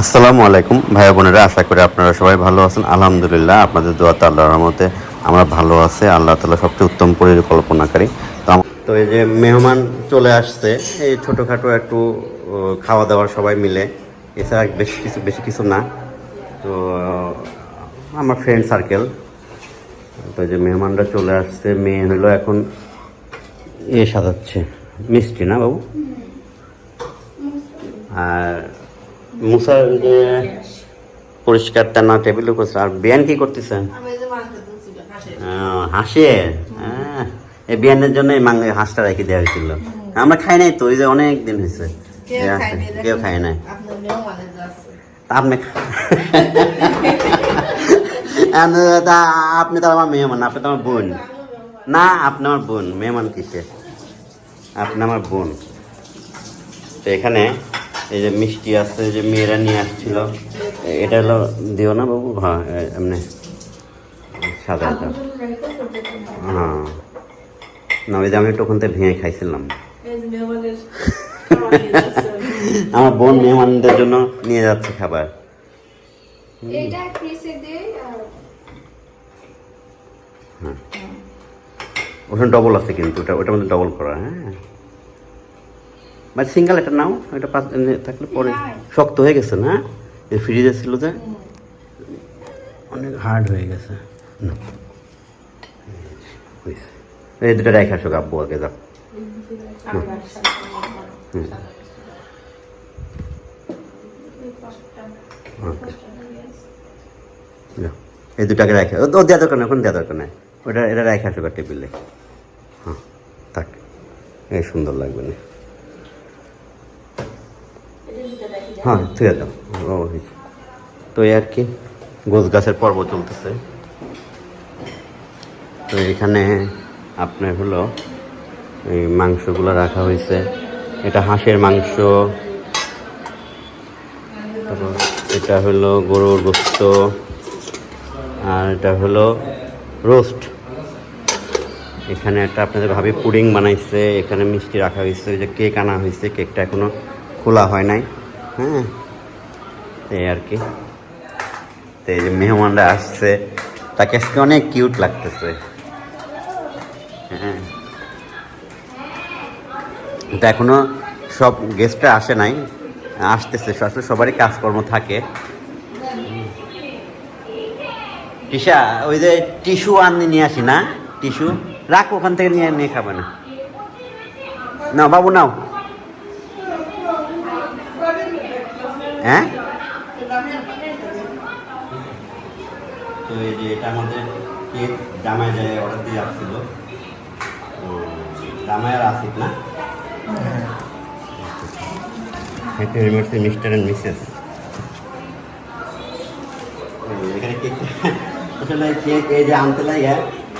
আসসালামু আলাইকুম ভাই বোনেরা, আশা করি আপনারা সবাই ভালো আছেন। আলহামদুলিল্লাহ, আপনাদের দোয়াতে আল্লাহর রহমতে আমরা ভালো আছে। আল্লাহ তালা সবচেয়ে উত্তম পরিকল্পনাকারী। তো তো এই যে মেহমান চলে আসছে, এই ছোটোখাটো একটু খাওয়া দাওয়া সবাই মিলে। এছাড়া বেশি কিছু বেশি কিছু না। তো, আমার ফ্রেন্ড সার্কেল তো যে মেহমানরা চলে আসছে, মেয়ে হলো এখন এ সাজাচ্ছে। মিষ্টি না বাবু? আর মুসার যে পরিষ্কার টানা টেবিল করছে আর বিয়ান কি করতেছেন এই মাংস হাসে। এই বিয়ানের জন্য এই মাং হাঁসটা রেখে দেওয়া হয়েছিল। আমরা খাই নাই তো ওই যে অনেক দিন হয়েছে। কেউ খাই নাই, আপনি আপনি তো আমার মেহমান আপনি তো আমার বোন। না আপনি আমার বোন। মেহমান কিসে? আপনি আমার বোন। তো এখানে এই যে মিষ্টি আছে যে মেয়েরা নিয়ে আসছিল। এটা হলো দিও না বাবু? হ্যাঁ এমনি। সাদা হ্যাঁ। না ওই যে আমি একটু ওখান থেকে ভেঙে খাইছিলাম। আমার বোন মেহমানদের জন্য নিয়ে যাচ্ছে খাবার। আর ওখানে ডবল আছে কিন্তু ওটা ওটার মধ্যে ডবল করা হ্যাঁ। মানে সিঙ্গেল এটা নাও, এটা থাকলে পরে শক্ত হয়ে গেছে না? এই ফ্রিজে ছিল যে অনেক হার্ড হয়ে গেছে। না। এই দুটো রেখে আসো আব্বু আগে যাও। এই দুটাকে রেখে ও দেওয়া দরকার নেই ওখানে দেওয়া দরকার নেই। ওটা এটা রেখে আসো টেবিলে। হ্যাঁ থাক। এই সুন্দর লাগবে না। হ্যাঁ ও হয়েছে। তো আর কি গোছ গাছের পর্ব চলতেছে। তো এখানে আপনার হলো, এই মাংসগুলো রাখা হয়েছে। এটা হাঁসের মাংস। তারপর এটা হলো গরুর গোস্ত। আর এটা হলো রোস্ট। এখানে একটা আপনাদের ভাবি পুডিং বানাইছে। এখানে মিষ্টি রাখা হয়েছে। যে কেক আনা হয়েছে। কেকটা এখনও খোলা হয় নাই। হ্যাঁ এই আর কি। তো এই যে মেহমানরা আসছে, তাকে আজকে অনেক কিউট লাগতেছে। হ্যাঁ। তো এখনও সব গেস্টরা আসে নাই, আসতেছে, আসলে সবারই কাজকর্ম থাকে। টিসা ওই যে টিস্যু আনি নিয়ে আসি না? টিস্যু? রাখ, ওখান থেকে নিয়ে নিয়ে খাবে না। নাও, বাবু, নাও। হ্যাঁ? তো এই যে এটা আমাদের কেক জামাই যায় অর্ডার দিয়ে আসছিল জামাই আর আসিফ না? Happy anniversary Mr and Mrs এখানে কেক আসলে কেক এই যে আনতে লাগে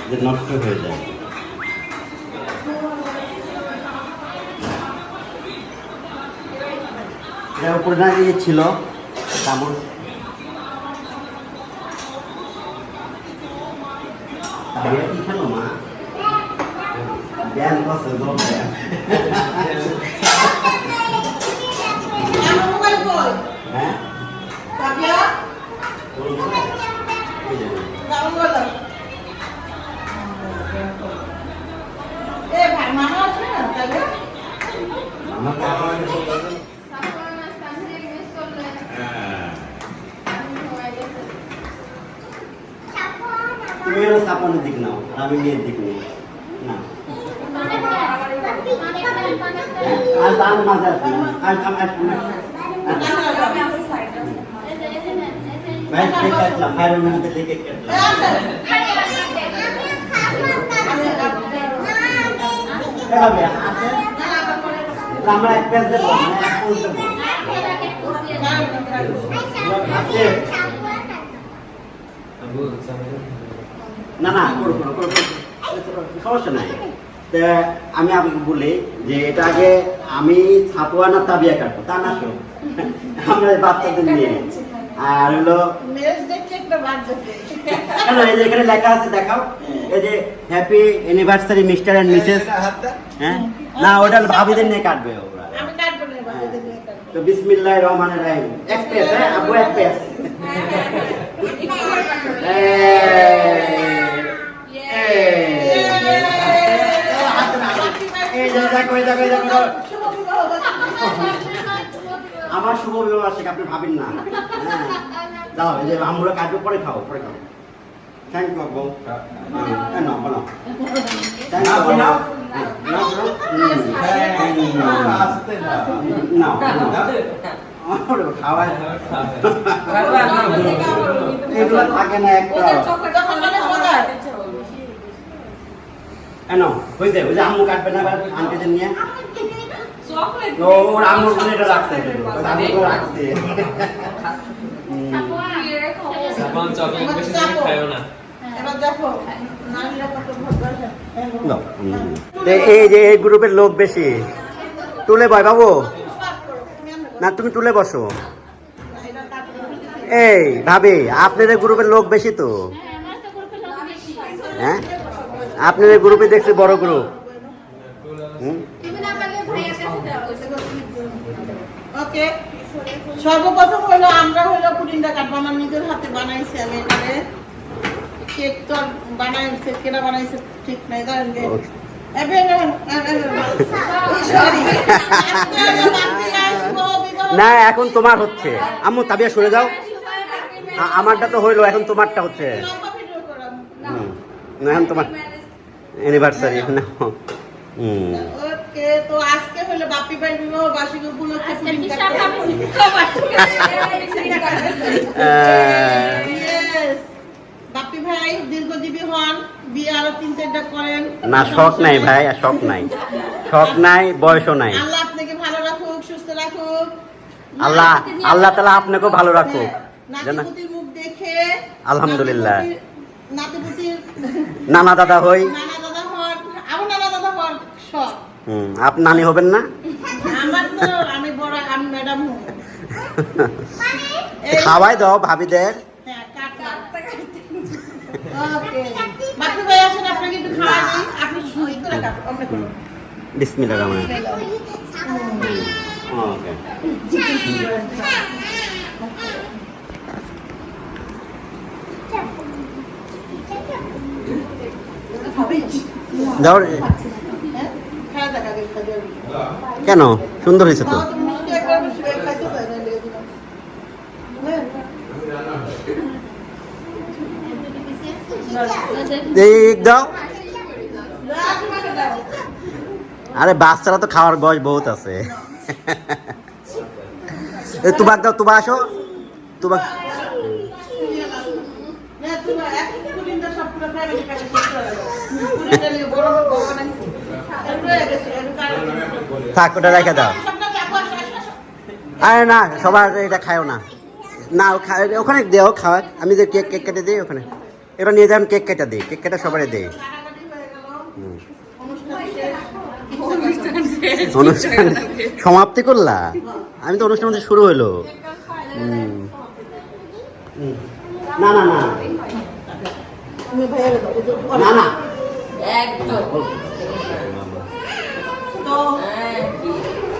যে নষ্ট হয়ে যায়। এটা উপরে না দিয়ে ছিল বিয়ে কি খেলো ব্যায়াম আমার মোবাইল কই? হ্যাঁ তাপিয়া? আমার মোবাইল দাও। এ ভাই, মামা আছে না, তাহলে? আমার কাকা সাফওয়ান মাস তানভীর মিস করলে হয়ে গেছে তুমি হলো সাপানের দিক নাও আর আমি মেয়ের দিক নিই না আর তার মাঝে আছে আর আমি আর ভাই কেক কাটলাম ভাইয়ের মধ্যে লেগে এ, কাটলাম আছে। এভাবে আছে আমরা এক পেজ দেবো মানে এক পোজ দেবো আছে না না করো করো করো করো। সমস্যা নাই। তা আমি আপনাকে বলি যে এটা আগে আমি ছাপোয়া না তাবিয়া কাটবো তা না তো আমরা বাচ্চাদের নিয়ে। আর হলো। কেন এই যে এখানে লেখা আছে দেখাও। এই যে happy anniversary Mr and Mrs হ্যাঁ? না ওটা ভাবিদের নিয়ে কাটবে ওরা। তো বিসমিল্লাহ রহমান রাহিম। এক্সপ্রেস হ্যাঁ? আবু এক্সপ্রেস এই। আমার শুভ বিবাহ বার্ষিক আপনি ভাবেন না। হ্যাঁ। দাও এই যে আমরা কাজও পরে খাও পরে খাও। থ্যাংক ইউ আব্বু। হ্যাঁ খাওয়াই। এগুলো থাকে না একটা। কেন? হয়েছে ওই যে আম্মু কাটবে না আন্টিদের নিয়ে? ওর আম্মুর বলে এটা রাখছে। ওর আম্মুকে রাখছে। হুম। সাবান চকলেট বেশি তুমি খাইও না। এবার দেখো। নারীরা কত ভালোবাসে দাও, হুম। তো এই যে এই গ্রুপের লোক বেশি। তুলে বয় বাবু। না তুমি তুলে বসো। এই ভাবি আপনাদের গ্রুপের লোক বেশি তো। হ্যাঁ? আপনাদের গ্রুপে দেখছি বড় গ্রুপ। ওকে সর্বপ্রথম হলো আমরা হলো পুডিংটা কাটবো আমার নিজের হাতে বানাইছি আমি এখানে। কেক তো আর বানাইছে কেনা বানাইছে ঠিক নাই না এখন তোমার হচ্ছে। আম্মু তাবিয়া সরে যাও। আমারটা তো হইল এখন তোমারটা হচ্ছে। না, এখন তোমার অ্যানিভার্সারি না ওকে তো আজকে হলো বাপি ভাই বিবাহ বার্ষিক উপলক্ষে পুডিং আহ, বাপি ভাই দীর্ঘজীবী হন বিয়ে আরও তিন চারটা করেন। না শখ নাই ভাই আর শখ নাই। শখ নাই বয়সও নাই। আল্লাহ আপনাকে ভালো রাখুক সুস্থ রাখুক। আল্লাহ আল্লাহ তালা আপনাকেও ভালো রাখুক। জানা নাতিপুতির মুখ দেখে আলহামদুলিল্লাহ। নাতিপুতির নানা দাদা হই নানা দাদা হন আমার নানা দাদা হন সব হুম আপনি নানি হবেন না? খাওয়াই দাও ভাবিদের। হ্যাঁ। ওকে। বাপি কেন? সুন্দর হয়েছে তো। দাও। আরে বাচ্চারা তো খাওয়ার বয়স বহুত আছে। তুবাক দাও তুবা আসো। তোমার এক পুডিংটা সব পুরো family pack এ শেষ করে দাও। পুডিংটা নিয়ে বড় বড় বড় বানাইছি। এটা রয়ে গেছে, এটা কারণ- থাক ওটা রেখে দাও। আরে না সবার এটা খায়ও না। না ওখানে দেও খাওয়া আমি যে কেক কেক কেটে দিই ওখানে। এবার নিয়ে যান কেক কেটে দিই। কেক কেটে সবারই দিই। অনুষ্ঠান সমাপ্তি করলা? আমি তো অনুষ্ঠান শুরু হলো। না না না। না না। তো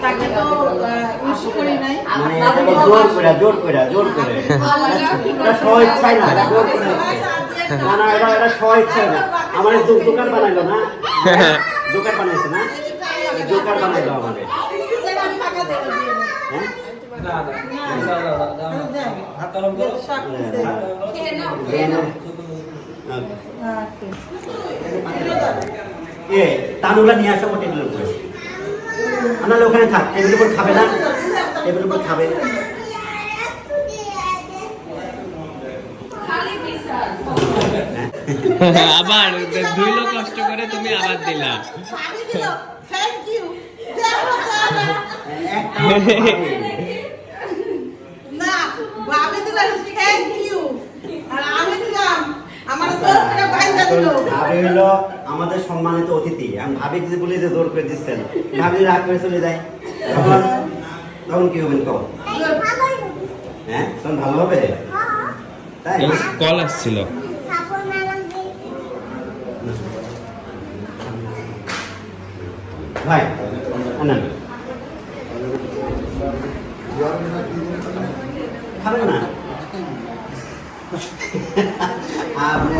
তাকে তো উইশ করি নাই। মানে জোর করে জোর করে জোর করে। এটা না এটা জোর করে। না না এটা এটা স্ব ইচ্ছাই না। আমার দোকান বানাইলো না? দোকান বানাইছে না? দোকান বানাইলো আমাদের। আমি টাকা দেবো দিয়ে দেবো। হ্যাঁ। নাও। এ তানুলা নিয়ে আসো ওটা উপরে আনালে ওখানে থাক টেবিলের উপর খাবে না টেবিলের উপর খাবে। আবার দুইলো কষ্ট করে তুমি আবার দিলা। না, ভাবি দিলাম, thank you. আর আমি দিলাম, আমাদের সম্মানিত অতিথি। আমি ভাবি যদি বলি যে জোর করে দিচ্ছেন। ভাবি রাগ করে চলে যায়। তখন তখন কি হবেন কম হ্যাঁ তখন ভালো হবে? তাই? কল আসছিল। ভাই আনান। খাবেন না? আপনি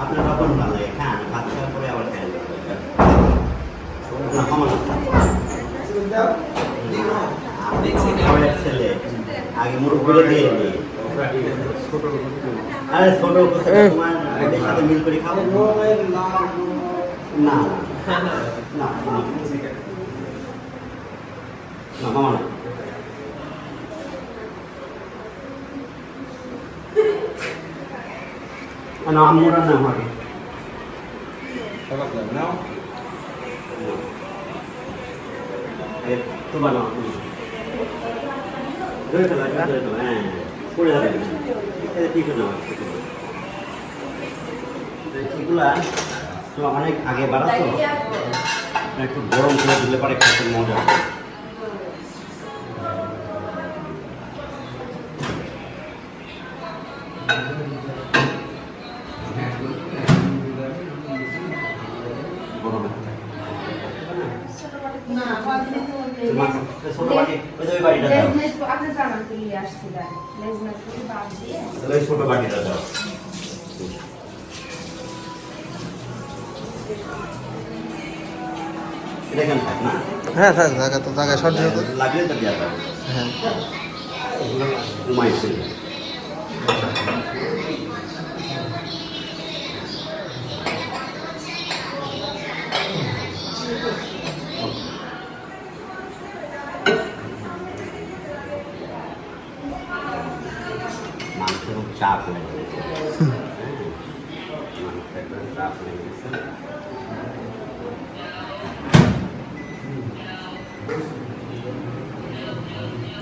আপনার তখন ভালো লাগে খান, ভাত খাওয়ার পরে আবার খান ছেলে আগে মুরগগুলো দিয়ে মিল করে খাব? না না। না, মামা না। না আম্মুরা না আমাকে তো বানাও তুমি ধরে ফেলা ধরে ফেলা হ্যাঁ পড়ে যাবে। এটা ঠিক না এগুলা তো অনেক আগে বাড়াতো একটু গরম করে দিলে পরে খেতে মজা এটা থাক না? হ্যাঁ থাক জায়গা তো জায়গায় শর্ট যেহেতু লাগলে তো দেওয়া যাবে। হ্যাঁ। ঘুমাইছে।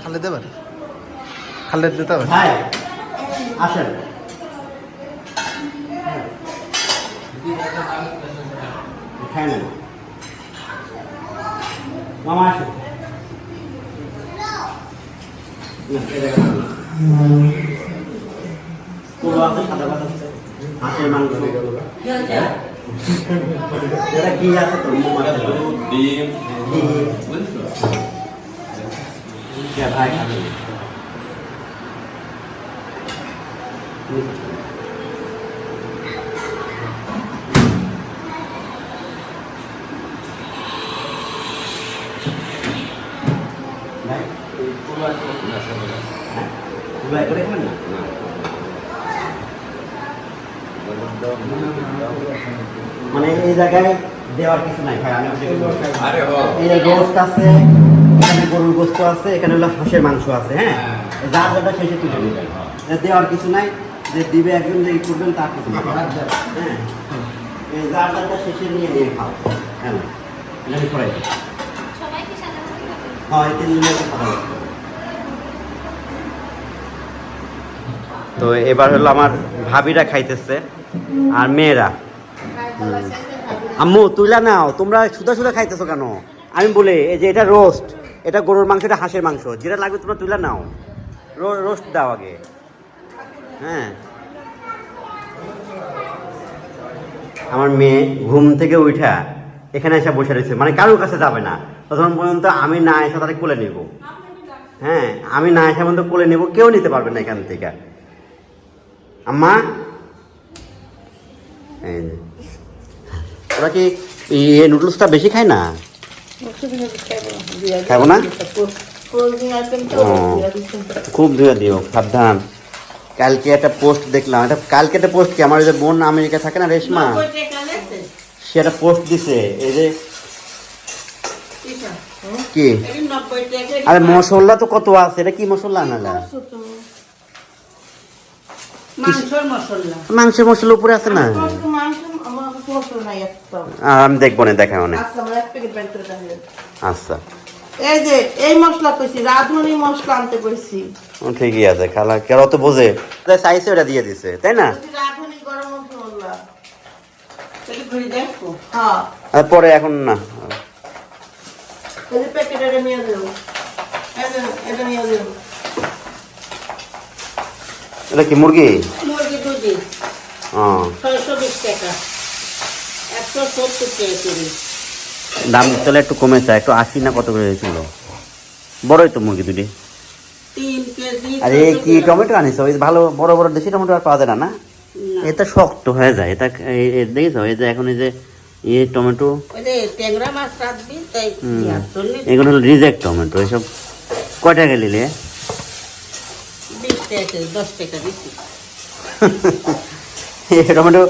খালে দেবেন? খালে দিতে হবে? ভাই আসেন। খাই মামা আসেন। না, এটা খাবেন না। ভাই হ্যাঁ? মানে এই জায়গায় দেওয়ার কিছু নাই ভাই আমি এই যে আছে এখানে গরুর গোস্ত আছে এখানে হলো হাঁসের মাংস আছে হ্যাঁ? যার যেটা শেষে তুলে নেবেন দেওয়ার কিছু নাই যে দিবে একজন যে করবেন তার কিছু হ্যাঁ? যার যারটা শেষে নিয়ে নিয়ে খাও হ্যাঁ। সবাই খাবে? হ্যাঁ কথা তো এবার হলো আমার ভাবিরা খাইতেছে আর মেয়েরা। আম্মু তুইলা নাও তোমরা সুদা সুদা খাইতেছো কেন? আমি বলি এই যে এটা রোস্ট এটা গরুর মাংস, এটা হাঁসের মাংস। যেটা লাগবে তোমরা তুলে নাও। রোস্ট দাও আগে। হ্যাঁ। আমার মেয়ে ঘুম থেকে উঠা এখানে এসে বসে রয়েছে। মানে কারোর কাছে যাবে না। তখন পর্যন্ত আমি না এসে তাদের কোলে নেব। হ্যাঁ আমি না এসে পর্যন্ত কোলে নেব, কেউ নিতে পারবে না এখান থেকে। আম্মা। ওরা কি এই নুডলসটা বেশি খায় না? খাব না? খুব ধুয়ে দিও সাবধান। কালকে একটা পোস্ট দেখলাম। এটা কালকে একটা পোস্ট কি? আমার ওই যে বোন আমেরিকা থাকে না রেশমা? সে একটা পোস্ট দিছে। এই যে কি? আরে মশলা তো কত আছে? এটা কি মশলা? আনালা মাংসের মশলা। উপরে আছে না? মাংস আর আমি দেখব না দেখায় অনেক আচ্ছা আচ্ছা। এই যে এই মশলা কইছি রাঁধুনি মশলা আনতে কইছি। ও, ঠিকই আছে খালা কেন তো বোঝে। চাইছে ওটা দিয়ে দিছে তাই না? রাঁধুনি গরম মশলা। দেখো। হ্যাঁ। পরে এখন না। প্যাকেট এটা নিয়ে দেবো এটা এটা নিয়ে দেবো এটা কি মুরগি? মুরগি দুধি। ও। ছয়শো বিশ টাকা। একশো সত্তর টাকা কেজি। দাম তাহলে একটু কমেছে একটু আশি না কত করে হয়েছিল? বড়ই তো মুরগি দুটি আর কি টমেটো আনিস ভালো বড় বড় দেশি টমেটো আর পাওয়া যায় না না? এটা শক্ত হয়ে যায় এটা এই- এই যে এখন এই যে এই টমেটো। এগুলো হলো রিজেক্ট টমেটো এসব কয় টাকা নিলে বিশ টাকা কেজি, দশ টাকা দিচ্ছি এই টমেটো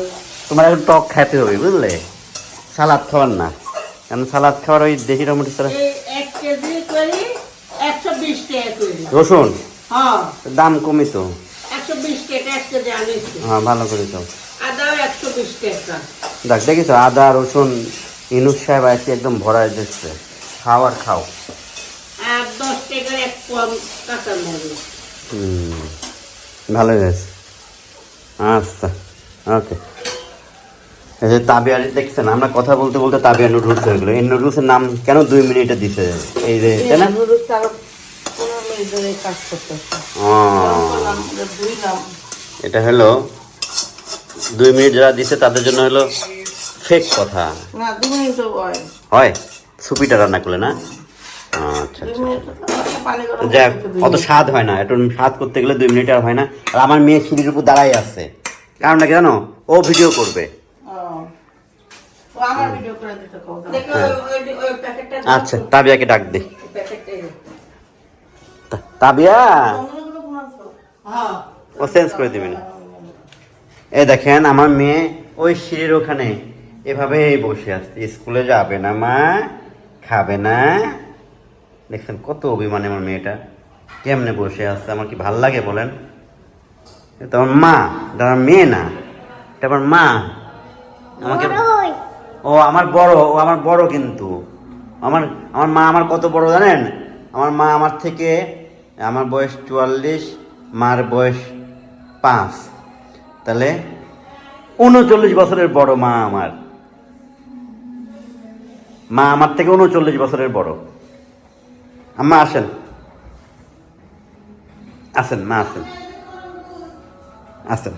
তোমার এখন টক খাইতে হবে বুঝলে? সালাদ খাওয়ার না। কারণ সালাদ খাওয়ার ওই দেশি টমেটো ছাড়া? রসুন? হ্যাঁ। দাম কমই তো। হ্যাঁ ভালো করে তো দেখ দেখিস আদা রসুন ইনুস সাহেব আছে একদম ভরা দিচ্ছে। খাও আর খাও। আর দশ টাকার এক কম কাঁচা হুম, ভালো হয়েছে। আচ্ছা ওকে। এই যে তাবিয়া দেখছেন আমরা কথা বলতে বলতে তাবিয়া নুডলস হয়ে গেলো। এই নুডলসের নাম কেন দুই মিনিটে দিছে এই যে তাই না? এটা হলো দুই মিনিট যারা দিছে তাদের জন্য হলো ফেক কথা। হয়। সুপিটা রান্না করলে না? আচ্ছা আচ্ছা। যাক অত স্বাদ হয় না একটু স্বাদ করতে গেলে দুই মিনিট আর হয় না। আর আমার মেয়ে সিঁড়ির উপর দাঁড়াই আছে। কারণটা কি জানো? ও ভিডিও করবে। প্যাকেটটা আচ্ছা তাবিয়াকে ডাক দে। তাবিয়া? হ্যাঁ। ও চেঞ্জ করে দিবেন এ দেখেন আমার মেয়ে ওই সিঁড়ির ওখানে। এভাবেই বসে আছে। স্কুলে যাবে না মা খাবে না। দেখছেন কত অভিমানে আমার মেয়েটা। কেমনে বসে আছে আমার কি ভালো লাগে বলেন? এটা আমার মা এটা আমার মেয়ে না এটা আমার মা। আমাকে ও আমার বড় ও আমার বড় কিন্তু। আমার আমার মা আমার কত বড় জানেন? আমার মা আমার থেকে আমার বয়স চুয়াল্লিশ মার বয়স পাঁচ। তাহলে উনচল্লিশ বছরের বড় মা আমার। মা আমার থেকে উনচল্লিশ বছরের বড়। আম্মা আসেন আসেন মা আসেন আসেন